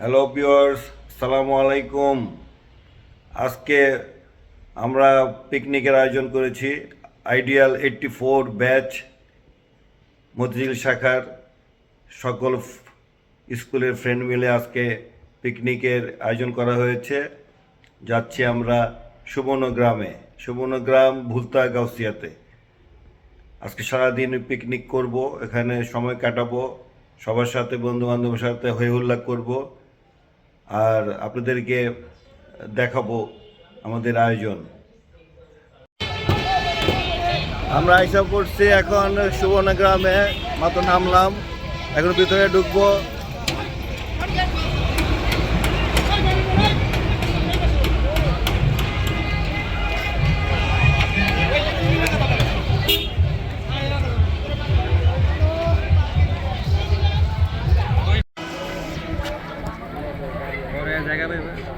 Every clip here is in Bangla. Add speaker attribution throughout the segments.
Speaker 1: হ্যালো পিওর্স সালামু আলাইকুম আজকে আমরা পিকনিকের আয়োজন করেছি। Ideal eighty four batch Motijheel শাখার সকল স্কুলের ফ্রেন্ড মিলে আজকে পিকনিকের আয়োজন করা হয়েছে। যাচ্ছি আমরা সুবর্ণগ্রামে। সুবর্ণগ্রাম, ভুলতা, গাউসিয়াতে। আজকে সারাদিন পিকনিক করব। এখানে সময় কাটাবো। সবার সাথে বন্ধু বান্ধবের সাথে হই হুল্লা করব। আর আপনাদেরকে দেখাবো আমাদের আয়োজন। আমরা আইসা করছি এখন সুবর্ণ গ্রামে, মাত্র নামলাম, এখন ভিতরে ঢুকবো।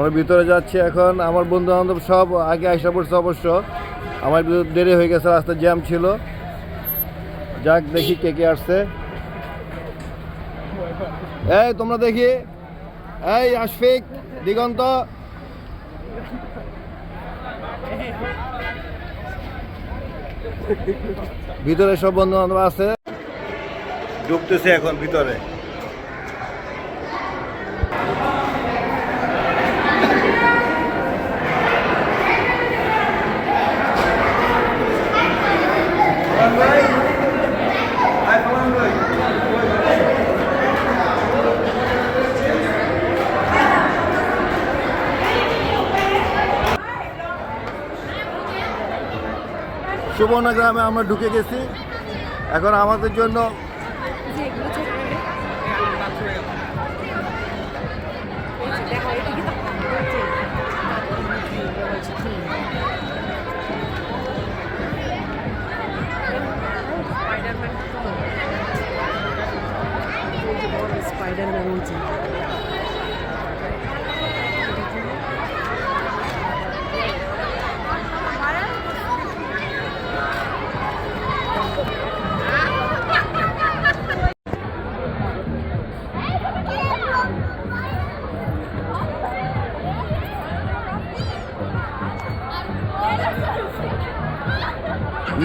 Speaker 1: আমরা ভিতরে যাচ্ছি এখন। আমার বন্ধু বান্ধব সব আগে আইসা পড়ছে অবশ্য। আমার দেরি হয়ে গেছে রাস্তা জ্যাম ছিল। যাক, দেখি কে কে আসছে। এই, তোমরা দেখি। এই, আশফিক, দিগন্ত। ভিতরে সব বন্ধু বান্ধব আছে। ঢুকতেছে এখন ভিতরে। সুবর্ণা গ্রামে আমরা ঢুকে গেছি। এখন আমাদের জন্য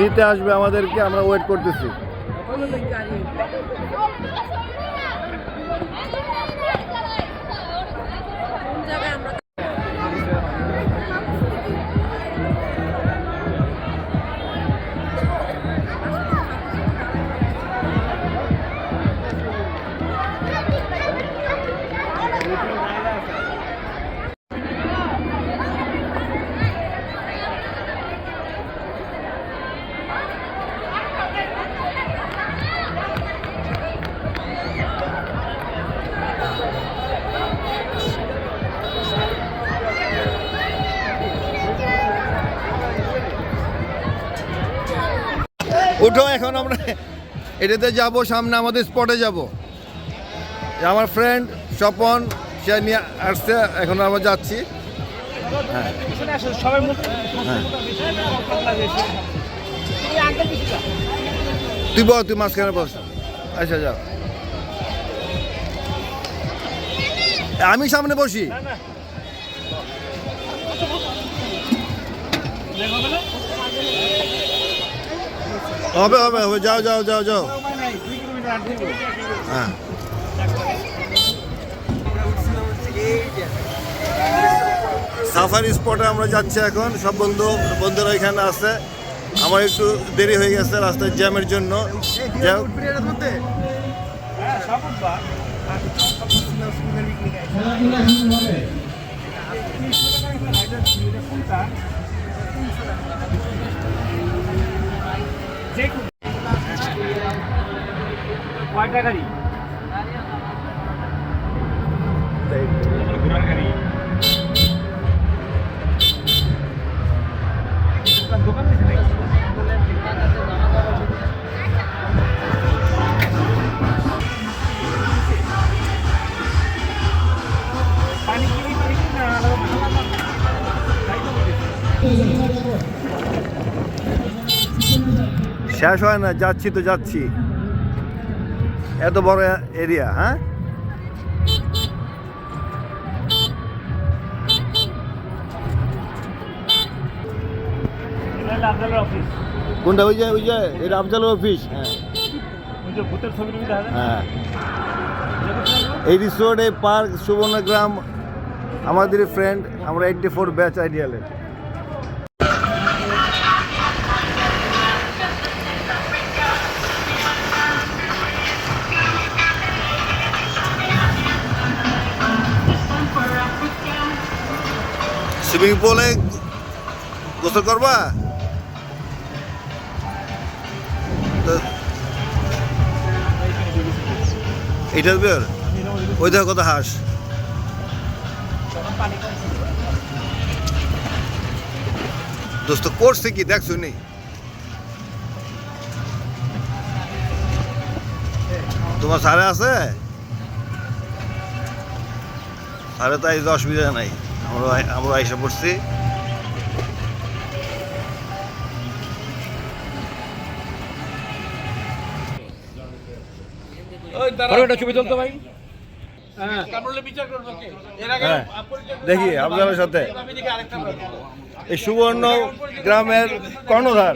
Speaker 1: নিতে আসবে আমাদেরকে আমরা ওয়েট করতেছি। উঠো এখন আমরা এটাতে যাব, সামনে আমাদের স্পটে যাব। আমার ফ্রেন্ড স্বপন, সে নিয়ে আসছে, এখন আমরা যাচ্ছি। হ্যাঁ। তুই বল, তুই মাঝখানে বস। আচ্ছা যাও আমি সামনে বসি। হবে হবে হবে, যাও যাও যাও যাও। হ্যাঁ। সাফারি স্পটে আমরা যাচ্ছি এখন, সব বন্ধু, বন্ধুরা এখানে আছে। আমার একটু দেরি হয়ে গেছে রাস্তায় জ্যামের জন্য। যাই হোক,
Speaker 2: কয়টা গাড়ি ঘোড়ার গাড়ি
Speaker 1: শেষ হয় না, যাচ্ছি তো যাচ্ছি। এত বড় এরিয়া হ্যাঁ? কোনটা? ওই যে ওই যে এটা আফজালের অফিস হ্যাঁ। এই রিসোর্ট এই পার্ক সুবর্ণগ্রাম, আমাদের ফ্রেন্ড আমরা এইটটি ফোর ব্যাচ আইডিয়ালের সুইমিং পুলে গোসল করবা? তো- এইটা বের ওই দেখো কত হাঁস। দোস্ত, করছে কি? দেখ শুনি তোমার সারে আছে? সারে তাই তো অসুবিধা নাই। আমরা আমরা আইসা পড়ছি।
Speaker 2: একটা ছবি তুলতো ভাই।
Speaker 1: হ্যাঁ। দেখি আপনাদের সাথে। এই সুবর্ণ গ্রামের কর্ণধার।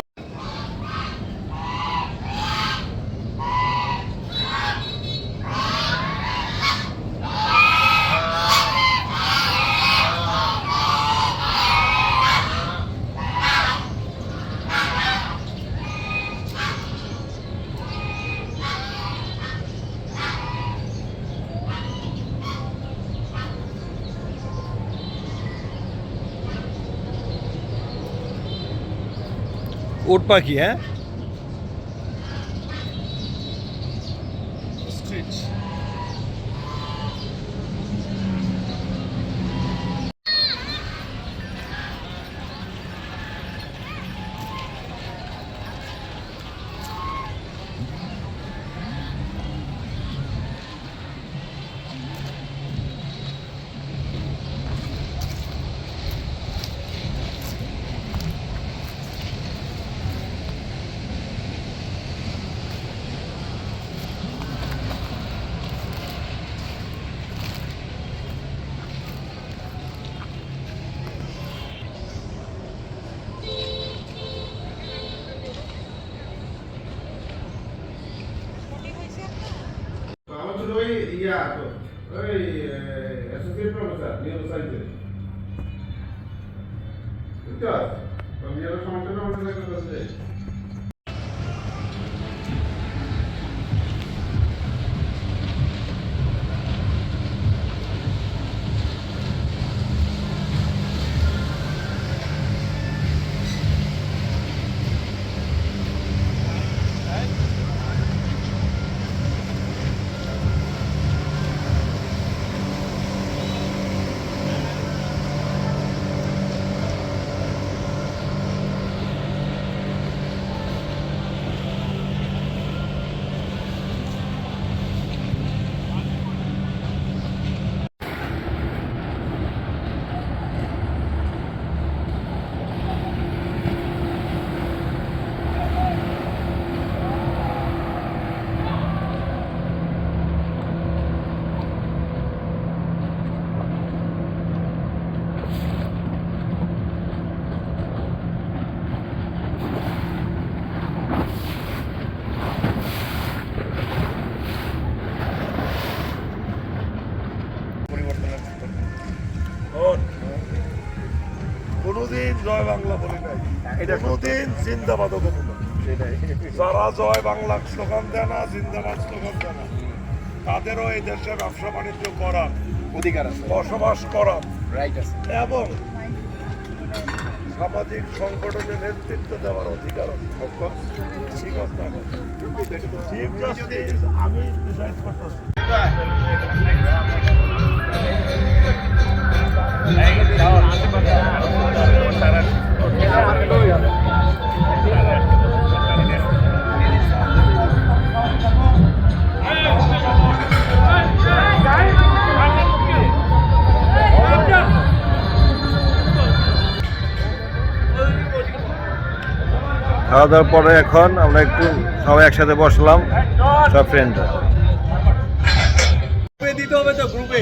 Speaker 1: উট পাখি হ্যাঁ
Speaker 3: ইয়া তো ওই অ্যাসোসিয়েট প্রফেসর নিউরো সায়েন্সের বুঝছ আমি এর সমস্যাটা আমাদের দেখা করতে
Speaker 4: কোনোদিন জয় বাংলা বলি নাই। কোনোদিন জিন্দাবাদও বলি না যারা জয় বাংলা স্লোগান দেয় না জিন্দাবাদ স্লোগান দেয় না। তাদেরও এই দেশে ব্যবসা বাণিজ্য করার
Speaker 2: অধিকার আছে।
Speaker 4: বসবাস করার।
Speaker 2: রাইট আছে।
Speaker 4: এবং সামাজিক সংগঠনের নেতৃত্ব দেওয়ার অধিকার আছে। ঠিক আছে। আমি ডিসাইড করতেছি।
Speaker 1: খাওয়া দাওয়ার পরে এখন আমরা একটু সবাই একসাথে বসলাম, সব ফ্রেন্ডরা দিতে হবে তো গ্রুপে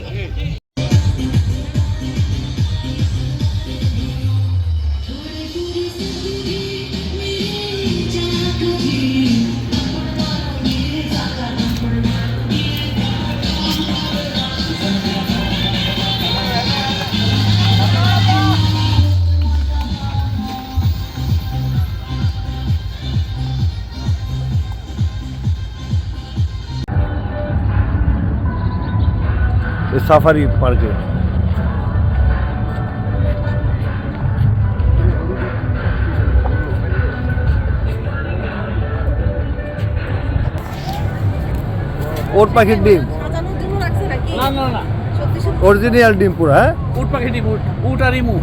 Speaker 1: পাখির ডিম
Speaker 5: সাজানোর জন্য রাখছে নাকি
Speaker 2: না না না
Speaker 5: সত্যি সত্যি
Speaker 1: অরিজিনাল ডিম পুরো হ্যাঁ
Speaker 2: উট পাখি ডিম উট উট আর ইমু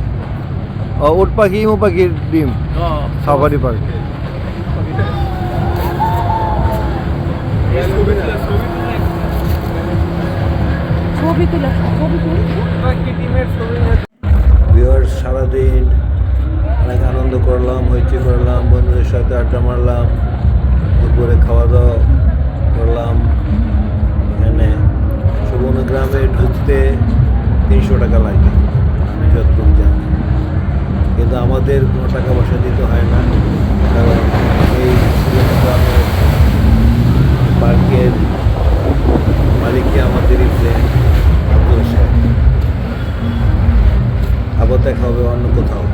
Speaker 1: ও, ওট পাখি ইমু পাখির ডিম সাফারি পার্কে
Speaker 5: ছবি তুলে ছবি তুলে
Speaker 1: সারাদিন অনেক আনন্দ করলাম হইচি করলাম বন্ধুদের সাথে আড্ডা মারলাম দুপুরে খাওয়া দাওয়া করলাম। এখানে সুবর্ণ গ্রামে ঢুকতে তিনশো টাকা লাগে আমি যতটুকু জানি। কিন্তু আমাদের কোনো টাকা পয়সা দিতে হয় না কারণ এই সুবর্ণ গ্রামের পার্কের মালিককে আমাদেরই ফ্রেন্ড সাহেব আবার দেখা হবে অন্য কোথাও।